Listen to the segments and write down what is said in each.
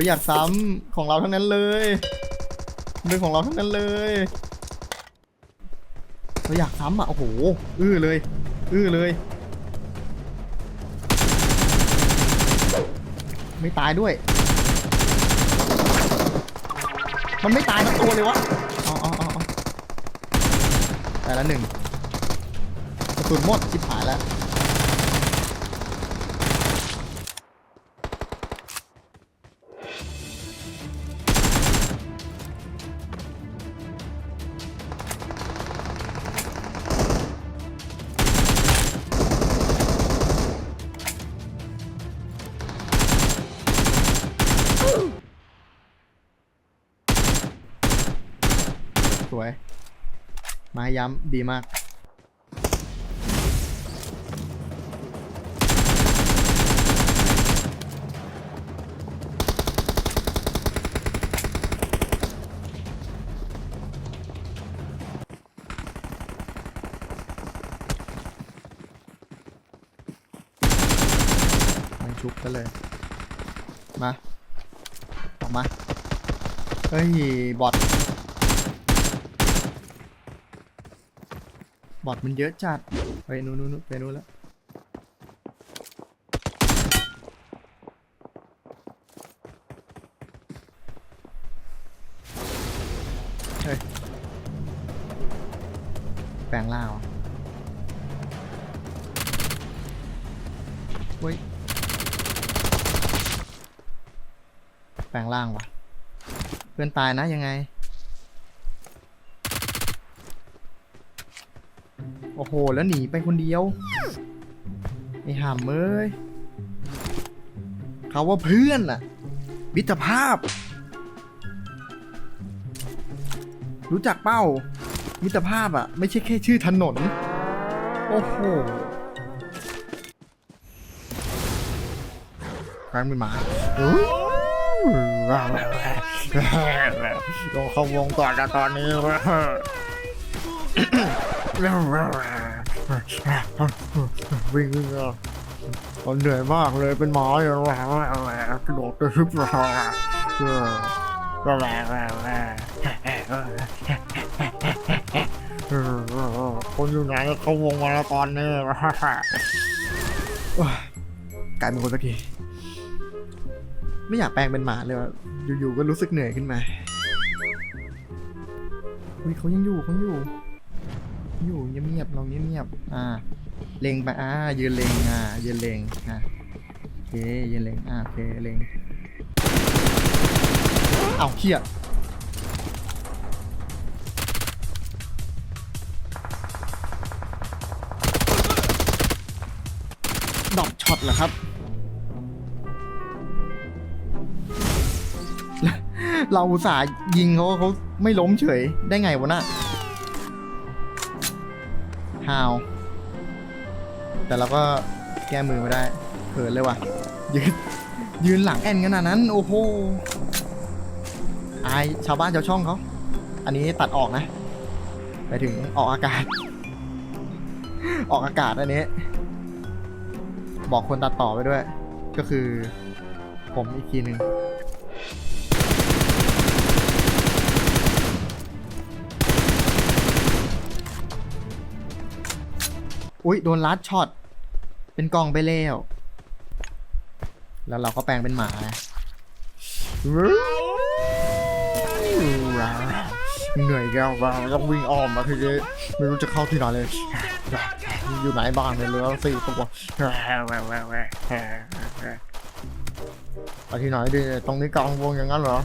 อยอยากซ้ำของเราทั้งนั้นเลยเรื่องของเราทั้งนั้นเลยเราอยากซ้ำอะโอ้โหอื้อเลย อื้อเลย ไม่ตายด้วย มันไม่ตายทั้งตัวเลยวะอาเอาเอาเอาแต่ละหนึ่งกระสุนหมดชิบหายแล้ว สวย ไม้ย้ำดีมากไม่ชุบกันเลย มา ออกมา เฮ้ย บอท บอทมันเยอะจัด ไปนู้นนู้นนู้นไปนู้นแล้ว เฮ้ย แปลงล่างเหรอเฮ้ย แปลงล่างวะเพื่อนตายนะยังไง โอ้โห แล้วหนีไปคนเดียว ไอ้ห่ำเอ้ยเขาว่าเพื่อนอะมิตรภาพ รู้จักเป้า มิตรภาพอะไม่ใช่แค่ชื่อถนน โอ้โหกลางเป็นหมาอู้ลงเข้าวงต่อกันตอนนี้ วิ่งอะตอนเหนื่อยมากเลยเป็นหมออยู่กระโดดกระชึบก็แหละคนอยู่ไหนเขาวงมาแล้วตอนนี้กลายเป็นคนสักทีไม่อยากแปลงเป็นหมาเลยอยู่ๆก็รู้สึกเหนื่อยขึ้นมาอุ้ยเขายังอยู่เขายังอยู่ อยู่เงียบๆเราเงียบๆอ่า เล็งไปอ่ายืนเล็งอ่ายืนเล็งอ่าโอเคยืนเล็งอ่าโอเคเล็งเอาเขี้ยดอกช็อตเหรอครับ เราอุตส่าห์ยิงเขาเขาไม่ล้มเฉยได้ไงวะน่ะ ฮาว แต่เราก็แก้มือไม่ได้เขินเลยว่ะ ยืน ยืนหลังแอนขนาดนั้น โอ้โห อายชาวบ้านชาวช่องเขา อันนี้ตัดออกนะ ไปถึงออกอากาศ ออกอากาศอันนี้ บอกคนตัดต่อไปด้วย ก็คือ ผมอีกทีหนึ่ง อุ๊ยโดนลัดช็อต เป็นกองไปแล้ว แล้วเราก็แปลงเป็นหมาเหนื่อยแล้วว่าต้องวิ่งอ้อมมาทีนี้ไม่รู้จะเข้าที่ไหนเลย อยู่ไหนบ้างเนี่ยเหลือสี่ตัวไปที่ไหนดีตรงนี้กลางวงอย่างนั้นเหรอ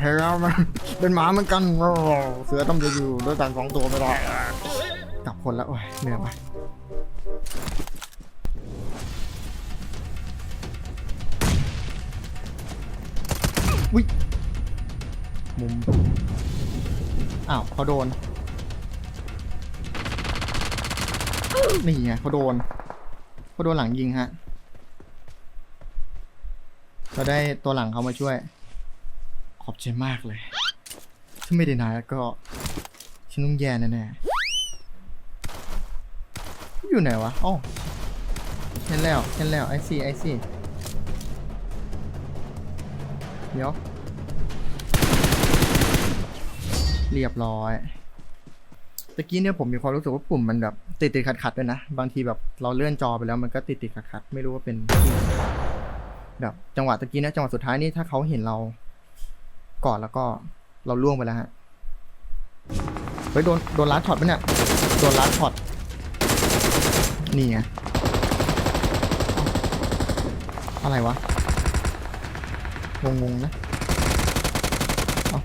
เฮ้ยแล้วมันเป็นหมาเหมือนกัน เสือต้องจะอยู่ด้วยกันสองตัวไม่ได้กลับคนแล้วโอ้ยเหนื่อยไป อุ้ยมุม อ้าวเขาโดน นี่ไงเขาโดนเขาโดนหลังยิงฮะเราได้ตัวหลังเขามาช่วย ขอบใจมากเลยถ้าไม่ได้นายก็ฉันต้องแย่แน่ๆอยู่ไหนวะอ๋อเห็นแล้วเห็นแล้วไอซีไอซี เดี๋ยว เรียบร้อยตะกี้เนี่ยผมมีความรู้สึกว่าปุ่มมันแบบติดติดขัดขัดๆด้วยนะ บางทีแบบเราเลื่อนจอไปแล้วมันก็ติดติดขัดขัดๆไม่รู้ว่าเป็นแบบจังหวะตะกี้นะจังหวะสุดท้ายนี่ถ้าเขาเห็นเราก่อนแล้วก็เราล่วงไปแล้วฮะเฮ้ยโดนโดนลัดช็อตปะเนี่ยโดนลัดช็อตนี่ไงเอ้าอะไรวะ งงๆนะเอ้า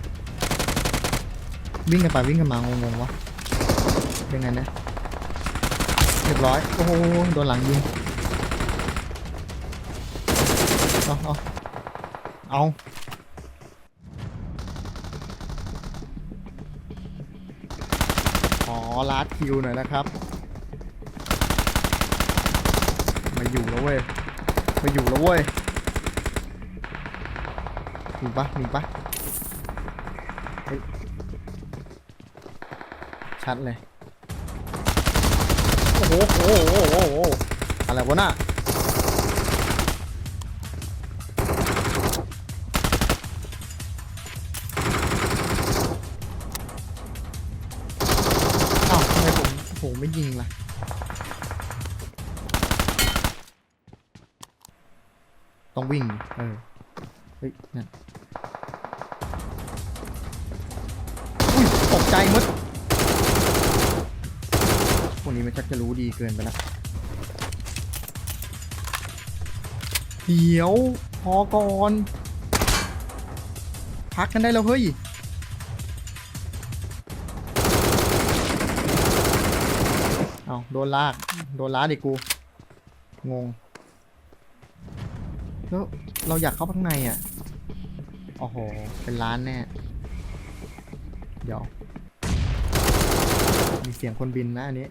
วิ่งกันไปวิ่งกันมางงๆวะยังไงนะเรียบร้อยโอ้โหโดนหลังยิงเอาเอาเอาขอลาดคิวหน่อยนะครับ มาอยู่แล้วเว้ยมาอยู่แล้วเว้ย มีปะมีปะชัดเลยโอ้โหโอ้โหโอ้โหโอ้โหอะไรวะน่ะอ้าวทำไมผมผมไม่ยิงล่ะต้องวิ่ง เออ เฮ้ย นั่น ใจมดพวกนี้มันชักจะรู้ดีเกินไปแล้วเดี๋ยวพอก่อน พักกันได้แล้วเฮ้ยเอาโดนลาก โดนล้าดิกู งง แล้วเราอยากเข้าข้างในอะ โอ้โห เป็นร้านแน่ เดี๋ยว มีเสียงคนบินนะอันนี้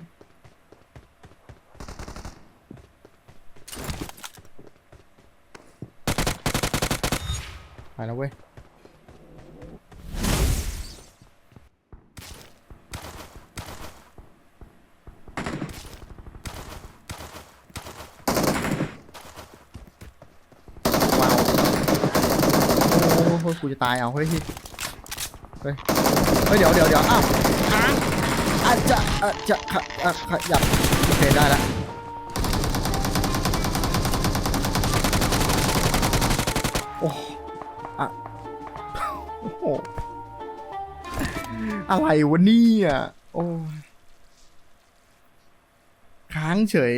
ไปแล้วเว้ย ว้าว โอ้โหกูจะตายเอาเฮ้ย เฮ้ย เฮ้ย เดี๋ยวเดี๋ยวเดี๋ยวอ้าวค้าง อาจจะอาจจะขะอะขยับโอเคได้ละโอ้อะโอ้โหอะไรวะเนี่ยโอ้ค้างเฉย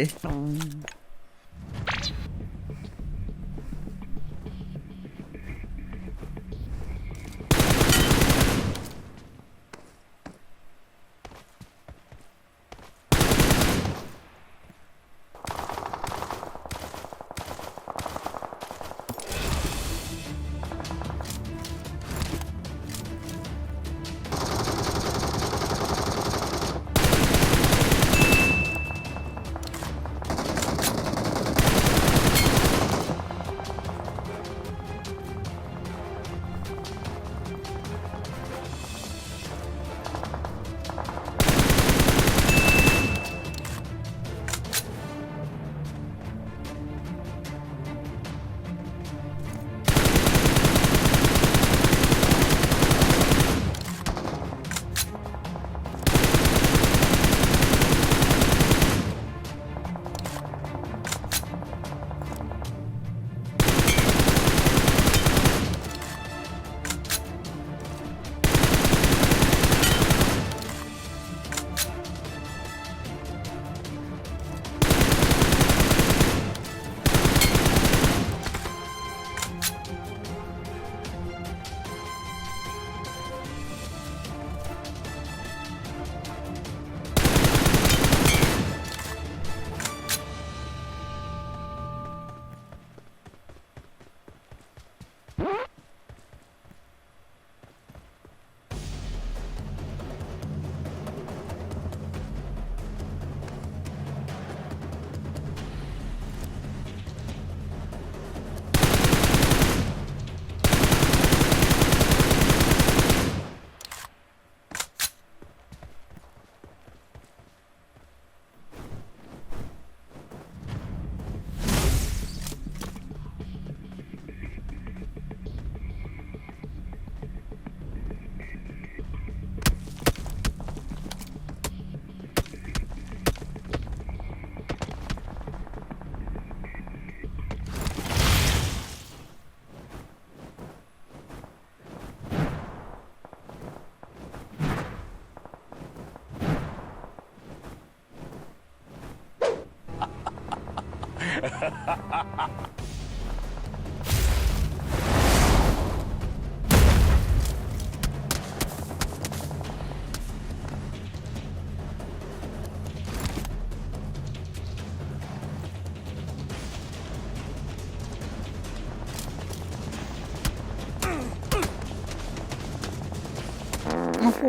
โอ้โห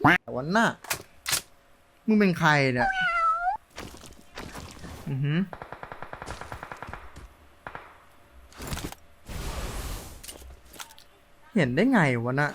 แต่วันหน่ะมึงเป็นใครเนี่ย อือหือ เห็นได้ไงวะน่ะ